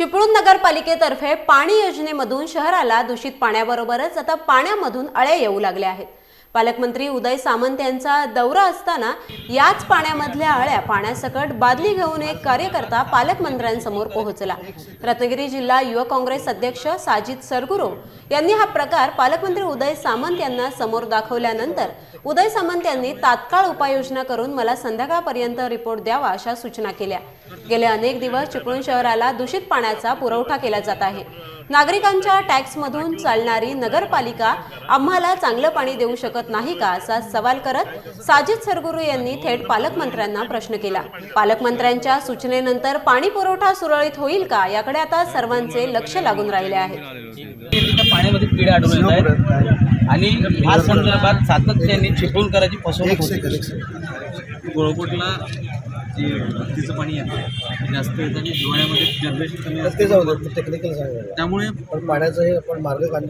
चिपळूण नगरपालिकेतर्फे पाणी योजनेमधून शहराला दूषित पाण्याबरोबरच आता पाण्यामधून अळ्या येऊ लागल्या आहेत. पालकमंत्री उदय सामंत यांचा दौरा असताना याच पाण्यामधल्या अळ्या पाण्यासकट बादली घेऊन एक कार्यकर्ता पालकमंत्र्यांसमोर पोहोचला. रत्नागिरी जिल्हा युवक काँग्रेस अध्यक्ष साजिद सरगुरो यांनी हा प्रकार पालकमंत्री उदय सामंत यांना समोर दाखवल्यानंतर उदय सामंत यांनी तात्काळ उपाययोजना करून मला संध्याकाळपर्यंत रिपोर्ट द्यावा अशा सूचना केल्या. गेले अनेक दिवस चिपळूण शहराला दूषित पाण्याचा पुरवठा केला जात आहे. नागरिकांच्या टॅक्समधून चालणारी नगरपालिका आम्हाला चांगलं पाणी देऊ शकत नाही का असा सवाल करत साजिद सरगुरू यांनी थेट पालकमंत्र्यांना प्रश्न केला. पालकमंत्र्यांच्या सूचनेनंतर पाणी पुरवठा सुरळीत होईल का याकडे आता सर्वांचे लक्ष लागून राहिले आहे. पाण्यामध्ये किडे आढळून आणि ह्या संदर्भात सातत्याने चिपळूण करायची फसवणूक होते. गोळकोटला जे भरतीचं पाणी येतं जास्त येतं आणि हिवाळ्यामध्ये जनरेशन कमी असते टेक्निकल त्यामुळे पण पाण्याचं हे आपण मार्ग काढ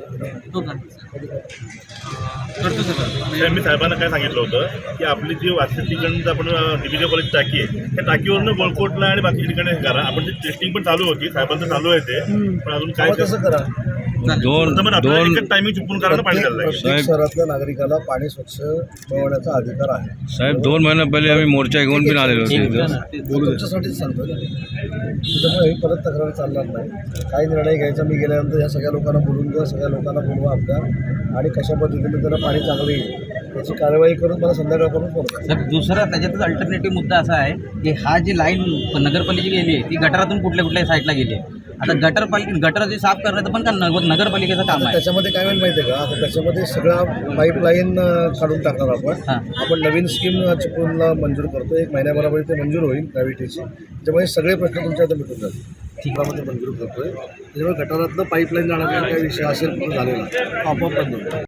तो करतो सगळं. तर मी साहेबांना काय सांगितलं होतं की आपली जी वास्तविकरण आपण डिव्हिजन कॉलेज टाकी आहे त्या टाकीवरनं गोळकोटला आणि बाकी ठिकाणी हे करा. आपण ती टेस्टिंग पण चालू होती साहेबांचं चालू आहे ते. पण अजून काय तेव्हा तसं करा. दोन दोन एकच टायमिंग चुकून करायला पाणी प्रत्येक चाललंय प्रत्येक शहरातल्या नागरिकाला पाणी स्वच्छ मिळवण्याचा अधिकार आहे. साहेब दोन महिन्या पहिले आम्ही मोर्चा घेऊन पण आलेलो होतो तुमच्यासाठीच सांगतो ही परत तक्रार चालणार नाही. काय निर्णय घ्यायचा मी गेल्यानंतर या सगळ्या लोकांना बोलून घ्या सगळ्या लोकांना बोलवा आपल्या आणि कशा पद्धतीने त्यांना पाणी चांगलं येईल याची कारवाई करून मला संध्याकाळपर्यंत फोन दुसरा त्याच्यातच अल्टरनेटिव्ह मुद्दा असा आहे की हा जी लाईन नगरपालिकेची गेली आहे ती गटारातून कुठल्या कुठल्या साईडला गेली आहे? आता गटर पालिके गटर जे साफ करण्याचं पण का नगर- नगरपालिकेचं काम आहे? त्याच्यामध्ये काय होईल माहिती आहे का? आता त्याच्यामध्ये सगळा पाईपलाईन काढून टाकणार आपण. हां. आपण नवीन स्कीम चिपळूणला मंजूर करतो एक महिन्याभरामध्ये ते मंजूर होईल ग्रॅव्हिटीची त्याच्यामुळे सगळे प्रश्न तुमच्या आता मिटून जातील. ठिकाणामध्ये मंजूर करतोय. त्याच्यामुळे गटारातलं पाईपलाईन जाण्याचा काही विषय असेल कुठं झालेला आपोआप बंद होईल.